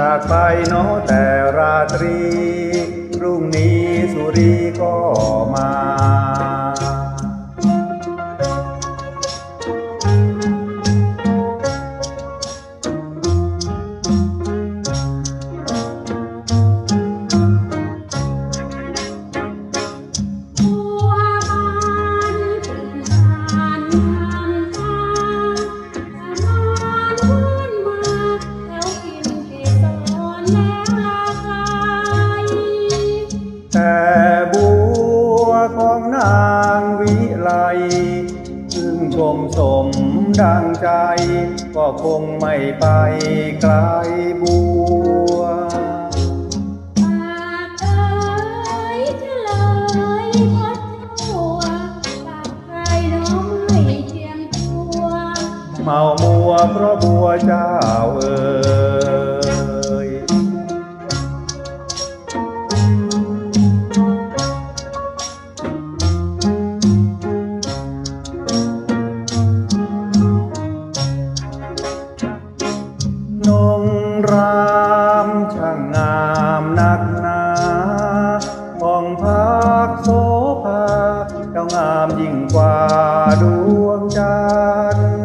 จากไปเนาะแต่ราตรี พรุ่งนี้สุรีก็มา แต่บัวของนางวิไลซึ่งชมสมดังใจ ก็คงไม่ไปไกลบัวปากเอ๋ยเฉลยพดทั่วกับใครน้องไม่เทียมตัวเมามัวเพราะบัวเจ้าเอ่ย กว่าดวงจันทร์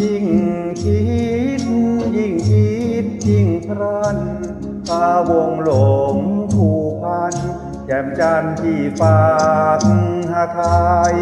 ยิ่งคิด ยิ่งคิด ยิ่งพรันพาวงหลงผูกพันแจ่มจันทร์ที่ฝากหาไทย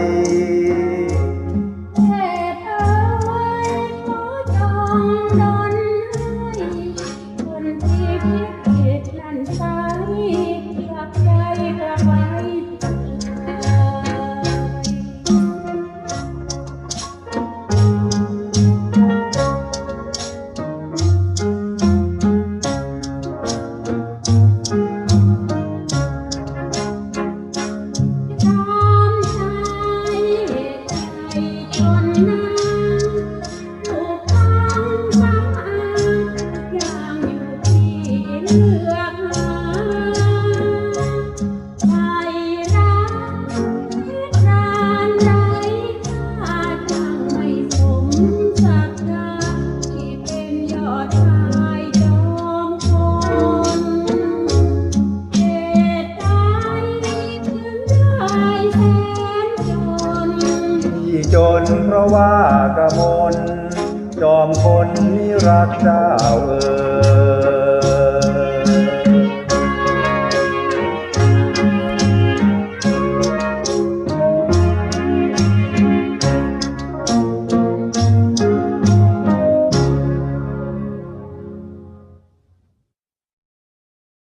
จนเพราะว่ากระมนจอมคนนิรักเจ้าเอ่